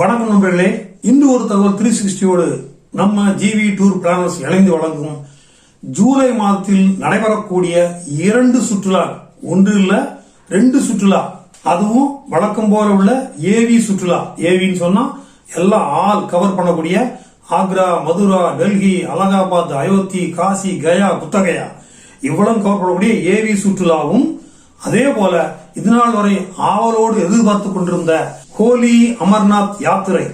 வணக்கம் நண்பர்களே இன்று ஒரு தகவல் த்ரீ சிக்ஸ்டியோடு நம்ம ஜிவி டூர் பிளானர்ஸ் இணைந்து வழங்கும். ஜூலை மாதத்தில் நடைபெறக்கூடிய இரண்டு சுற்றுலா ஒன்று இல்ல ரெண்டு சுற்றுலா அதுவும் வழக்கம் போல உள்ள ஏவி சுற்றுலா. ஏவின்னு சொன்னா எல்லாம் ஆல் கவர் பண்ணக்கூடிய ஆக்ரா மதுரா டெல்லி அலகாபாத் அயோத்தி காசி கயா புத்தகயா. இவ்வளவு கவர் பண்ணக்கூடிய ஏவி சுற்றுலாவும் அதே போல இதுநாள் வரை ஆவலோடு எதிர்பார்த்து கொண்டிருந்த ஹோலி அமர்நாத் யாத்திரை.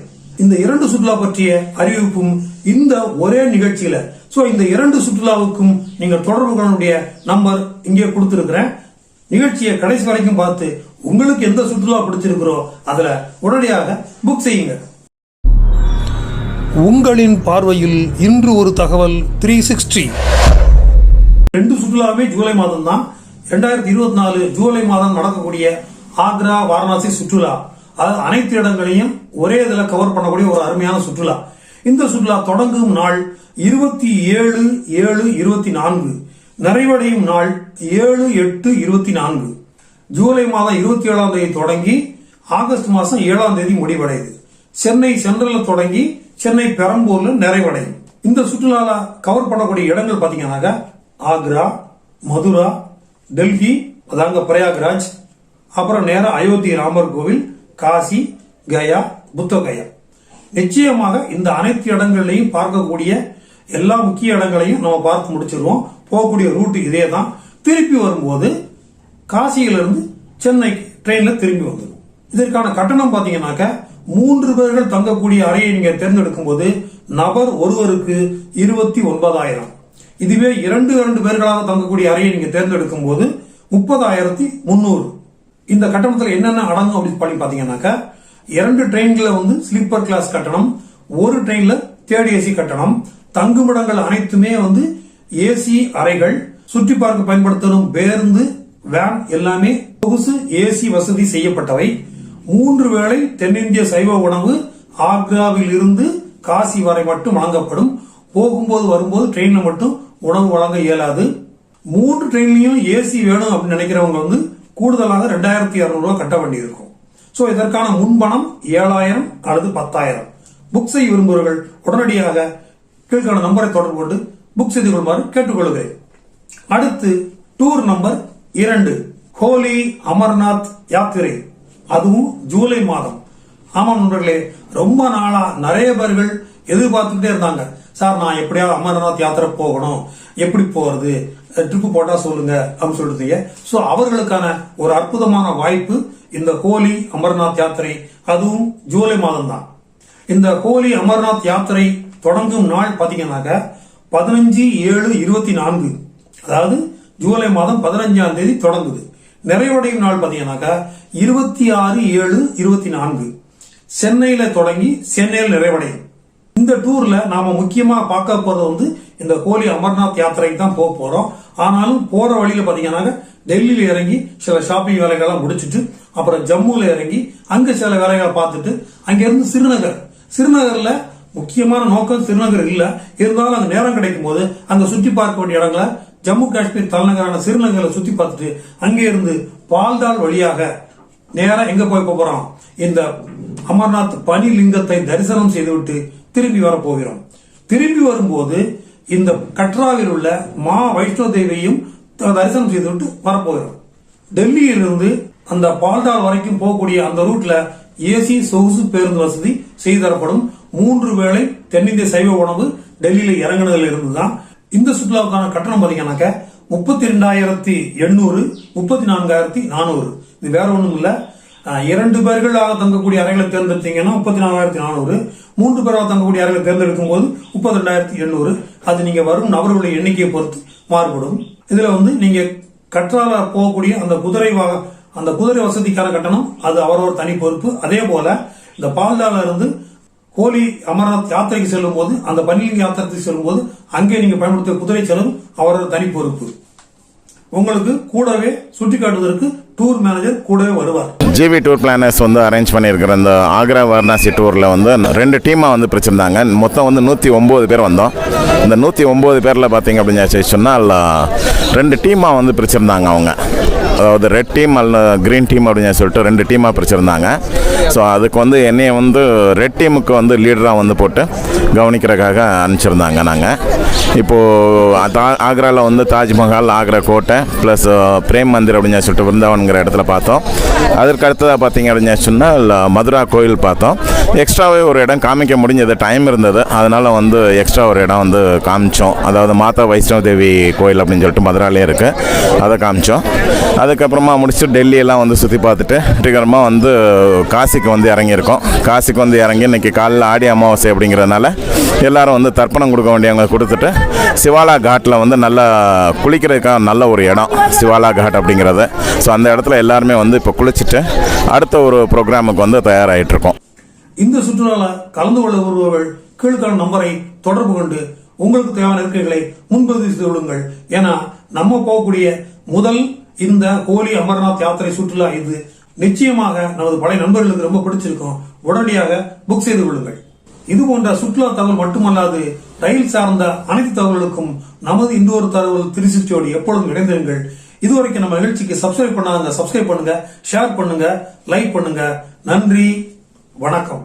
இந்த இரண்டு சுற்றுலா பற்றிய அறிவிப்பும் இந்த ஒரே நிகழ்ச்சியில. சோ இந்த இரண்டு சுற்றுலாவுக்கும் நீங்க தொடர்பு கொள்ளக்கூடிய நம்பர் இங்கே கொடுத்திருக்கிறேன். நிகழ்ச்சியை கடைசி வரைக்கும் பார்த்து உங்களுக்கு எந்த சுற்றுலா பிடிச்சிருக்கிறோ அதுல உடனடியாக புக் செய்யுங்க. உங்களின் பார்வையில் இன்று ஒரு தகவல் த்ரீ சிக்ஸ்டி ரெண்டு சுற்றுலாவே ஜூலை மாதம் தான் ரெண்டாயிரத்தி இருபத்தி நாலு ஜூலை மாதம் நடக்கக்கூடிய ஆக்ரா வாரணாசி சுற்றுலா. அதாவது அனைத்து இடங்களையும் ஒரே இதில் கவர் பண்ணக்கூடிய ஒரு அருமையான சுற்றுலா. இந்த சுற்றுலா தொடங்கும் நாள் இருபத்தி ஏழு ஏழு இருபத்தி நான்கு. நிறைவடையும் நாள் ஏழு எட்டு இருபத்தி நான்கு. ஜூலை மாதம் இருபத்தி ஏழாம் தேதி தொடங்கி ஆகஸ்ட் மாதம் ஏழாம் தேதி முடிவடையுது. சென்னை சென்ட்ரல்ல தொடங்கி சென்னை பெரம்பூர்ல நிறைவடையும். இந்த சுற்றுலால கவர் பண்ணக்கூடிய இடங்கள் பார்த்தீங்கன்னாக்கா ஆக்ரா மதுரா டெல்லி அதாங்க பிரயாக்ராஜ் அப்புறம் நேரம் அயோத்தி ராமர் கோவில் காசி கயா புத்த கயா நிச்சயமாக இந்த அனைத்து இடங்கள்லையும் பார்க்கக்கூடிய எல்லா முக்கிய இடங்களையும் நம்ம பார்த்து முடிச்சிருவோம். போகக்கூடிய ரூட்டு இதே தான் திருப்பி வரும்போது காசியிலிருந்து சென்னை ட்ரெயினில் திரும்பி வந்துடும் இதற்கான கட்டணம் பார்த்தீங்கன்னாக்கா மூன்று பேர்கள் தங்கக்கூடிய அறையை நீங்கள் தேர்ந்தெடுக்கும் போது நபர் ஒருவருக்கு இருபத்தி ஒன்பதாயிரம். இதுவே இரண்டு இரண்டு பேர்களாக தங்கக்கூடிய அறையை நீங்கள் தேர்ந்தெடுக்கும் போது முப்பதாயிரத்தி முந்நூறு. இந்த கட்டணத்தில் என்னென்ன அடங்கும் அப்படின்னு பண்ணி பாத்தீங்கன்னாக்கா இரண்டு ட்ரெயின்ல வந்து ஸ்லீப்பர் கிளாஸ் கட்டணம் ஒரு ட்ரெயின்ல தேர்ட் ஏசி கட்டணம் தங்குமிடங்கள் அனைத்துமே வந்து ஏசி அறைகள் சுற்றி பார்க்க பயன்படுத்தணும் பேருந்து வேன் எல்லாமே சொகுசு ஏசி வசதி செய்யப்பட்டவை. மூன்று வேளை தென்னிந்திய சைவ உணவு ஆக்ராவில் இருந்து காசி வரை மட்டும் வழங்கப்படும். போகும்போது வரும்போது ட்ரெயின்ல மட்டும் உணவு வழங்க இயலாது. மூன்று ட்ரெயின்லயும் ஏசி வேணும் அப்படின்னு நினைக்கிறவங்க வந்து கூடுதலாக ரெண்டாயிரத்தி இரநூறுவா கட்ட வேண்டியிருக்கும். ஸோ இதற்கான முன்பணம் ஏழாயிரம் அல்லது பத்தாயிரம். புக் செய்ய விரும்புபவர்கள் உடனடியாக கீழ்கான நம்பரை தொடர்பு கொண்டு புக் செய்து கொள்ளுமாறு கேட்டுக்கொள்கிறேன். அடுத்து டூர் நம்பர் இரண்டு ஹோலி அமர்நாத் யாத்திரை. அதுவும் ஜூலை மாதம். ஆமாம் நண்பர்களே ரொம்ப நாளா நிறைய பேர்கள் எதிர்பார்த்துக்கிட்டே இருந்தாங்க. சார் நான் எப்படியாவது அமர்நாத் யாத்திரை போகணும். எப்படி போறது? ட்ரிப்பு போட்டா சொல்லுங்க அப்படின்னு சொல்லிருந்தீங்க ஸோ அவர்களுக்கான ஒரு அற்புதமான வாய்ப்பு இந்த ஹோலி அமர்நாத் யாத்திரை. அதுவும் ஜூலை மாதம் தான் இந்த ஹோலி அமர்நாத் யாத்திரை தொடங்கும் நாள் பாத்தீங்கன்னாக்க பதினஞ்சு ஏழு இருபத்தி நான்கு. அதாவது ஜூலை மாதம் பதினஞ்சாம் தேதி தொடங்குது. நிறைவடையும் நாள் பாத்தீங்கன்னாக்கா இருபத்தி ஆறு ஏழு இருபத்தி நான்கு. சென்னையில தொடங்கி சென்னையில் நிறைவடையும். இந்த டூர்ல நாம முக்கியமா பார்க்க போறது வந்து இந்த கோலி அமர்நாத் யாத்திரைக்கு தான் போக போறோம். ஆனாலும் போற வழியில பாத்தீங்கன்னாக்க டெல்லியில இறங்கி சில ஷாப்பிங் வேலைகள்லாம் முடிச்சிட்டு அப்புறம் ஜம்முல இறங்கி அங்க சில வேலைகளை பார்த்துட்டு அங்க இருந்து சிறுநகர். சிறுநகர்ல முக்கியமான நோக்கம் சிறுநகர் இல்ல. இருந்தாலும் அங்க நேரம் கிடைக்கும் போது அங்க சுற்றி பார்க்க வேண்டிய இடங்களை ஜம்மு காஷ்மீர் தலைநகரான சிறுநகரை சுத்தி பார்த்துட்டு அங்கே இருந்து பால்தால் வழியாக நேராக எங்க போய் போறோம்? இந்த அமர்நாத் பனிலிங்கத்தை தரிசனம் செய்துவிட்டு திரும்பி வரப்போகிறோம். திரும்பி வரும்போது இந்த கட்ராவில் உள்ள மா வைஷ்ணோ தேவியையும் தரிசனம் செய்துவிட்டு வரப்போகிறோம். டெல்லியிலிருந்து அந்த பால்டால் வரைக்கும் போகக்கூடிய அந்த ரூட்ல ஏசி சொகுசு பேருந்து வசதி செய்து தரப்படும். மூன்று வேளை தென்னிந்திய சைவ உணவு டெல்லியில இறங்குனதுல இருந்துதான் இந்த சுற்றுலாவுக்கான கட்டணம் பாத்தீங்கன்னாக்க முப்பத்தி ரெண்டாயிரத்தி எண்ணூறு முப்பத்தி நான்காயிரத்தி நானூறு. இது வேற ஒன்றும் இல்லை இரண்டு பேர்களாக தங்கக்கூடிய அறைகளை தேர்ந்தெடுத்தீங்கன்னா முப்பத்தி நாலாயிரத்தி நானூறு. மூன்று பேராக தங்கக்கூடிய அறைகளை தேர்ந்தெடுக்கும் போது முப்பத்தி ரெண்டாயிரத்தி எண்ணூறு. அது நீங்க வரும் நபர்களுடைய எண்ணிக்கையை பொறுத்து மாறுபடும். இதுல வந்து நீங்க கற்றால போகக்கூடிய அந்த குதிரை அந்த குதிரை வசதிக்கான கட்டணம் அது அவரவர் தனி பொறுப்பு. அதே போல இந்த பால்டால இருந்து கோலி அமர்நாத் யாத்திரைக்கு செல்லும் போது அந்த பன்னிலிங்க யாத்திரைக்கு செல்லும் போது அங்கே நீங்க பயன்படுத்திய குதிரை செலவு அவரவர் தனி பொறுப்பு. உங்களுக்கு கூடவே சுட்டி காட்டுவதற்கு டூர் மேனேஜர் கூடவே வருவார். ஜிவி டூர் பிளானர்ஸ் வந்து அரேஞ்ச் பண்ணியிருக்கிற இந்த ஆக்ரா வாரணாசி டூரில் வந்து ரெண்டு டீமாக வந்து பிரிச்சிருந்தாங்க. மொத்தம் வந்து நூற்றி ஒம்பது பேர் வந்தோம். இந்த நூற்றி ஒம்பது பேரில் பார்த்தீங்க அப்படின்னு சொன்னால் ரெண்டு டீமாக வந்து பிரிச்சிருந்தாங்க அவங்க. அதாவது ரெட் டீம் அல்ல க்ரீன் டீம் அப்படின்னு சொல்லிட்டு ரெண்டு டீமாக பிரிச்சிருந்தாங்க. ஸோ அதுக்கு வந்து என்னையை வந்து ரெட் டீமுக்கு வந்து லீடராக வந்து போட்டு கவனிக்கிறக்காக அனுப்பிச்சிருந்தாங்க நாங்கள் இப்போது ஆக்ராவில் வந்து தாஜ்மஹால் ஆக்ரா கோட்டை ப்ளஸ் பிரேம் மந்திர் அப்படின்னு சொல்லிட்டு விருந்தாவன்கிற இடத்துல பார்த்தோம். அதற்கு அடுத்ததாக பார்த்தீங்க அப்படின்னு சொன்னால் மதுரா கோயில் பார்த்தோம். எக்ஸ்ட்ராவே ஒரு இடம் காமிக்க முடிஞ்சது. டைம் இருந்தது. அதனால் வந்து எக்ஸ்ட்ரா ஒரு இடம் வந்து காமிச்சோம். அதாவது மாதா வைஷ்ணவ தேவி கோயில் அப்படின்னு சொல்லிட்டு மதுராலே இருக்குது அதை காமிச்சோம். அதுக்கப்புறமா முடிச்சுட்டு டெல்லியெல்லாம் வந்து சுற்றி பார்த்துட்டு வெற்றிகரமாக வந்து காசிக்கு வந்து இறங்கியிருக்கோம். காசிக்கு வந்து இறங்கி இன்னைக்கு காலைல ஆடி அமாவாசை அப்படிங்கிறதுனால எல்லாரும் வந்து தர்ப்பணம் கொடுக்க வேண்டியவங்க கொடுத்துட்டு சிவாலா காட்டில் வந்து நல்லா குளிக்கிறதுக்காக நல்ல ஒரு இடம். சிவாலா காட் அப்படிங்கிறது. ஸோ அந்த இடத்துல எல்லாருமே வந்து இப்போ குளிச்சுட்டு அடுத்த ஒரு ப்ரோக்ராமுக்கு வந்து தயாராகிட்டு இருக்கோம் இந்த சுற்றுலால கலந்து கொள்ள வருபவர்கள் கீழ்கான நம்பரை தொடர்பு கொண்டு உங்களுக்கு தேவையான இருக்கைகளை முன்பதிவு செய்து கொள்ளுங்கள். ஏன்னா நம்ம போகக்கூடிய முதல் இந்த ஹோலி அமர்நாத் யாத்திரை சுற்றுலா இது நிச்சயமாக நமது பழைய நண்பர்களுக்கு ரொம்ப பிடிச்சிருக்கும். உடனடியாக புக் செய்து கொள்ளுங்கள். இது போன்ற சுற்றுலா தகவல் மட்டுமல்லாது ரயில் சார்ந்த அனைத்து தகவல்களுக்கும் நமது இந்த ஒரு தகவல் திருச்சிச்சோடு எப்பொழுதும் இணைந்திருங்கள். இதுவரைக்கும் நம்ம நிகழ்ச்சிக்கு சப்ஸ்கிரைப் பண்ணாங்க சப்ஸ்கிரைப் பண்ணுங்க ஷேர் பண்ணுங்க லைக் பண்ணுங்க. நன்றி வணக்கம்.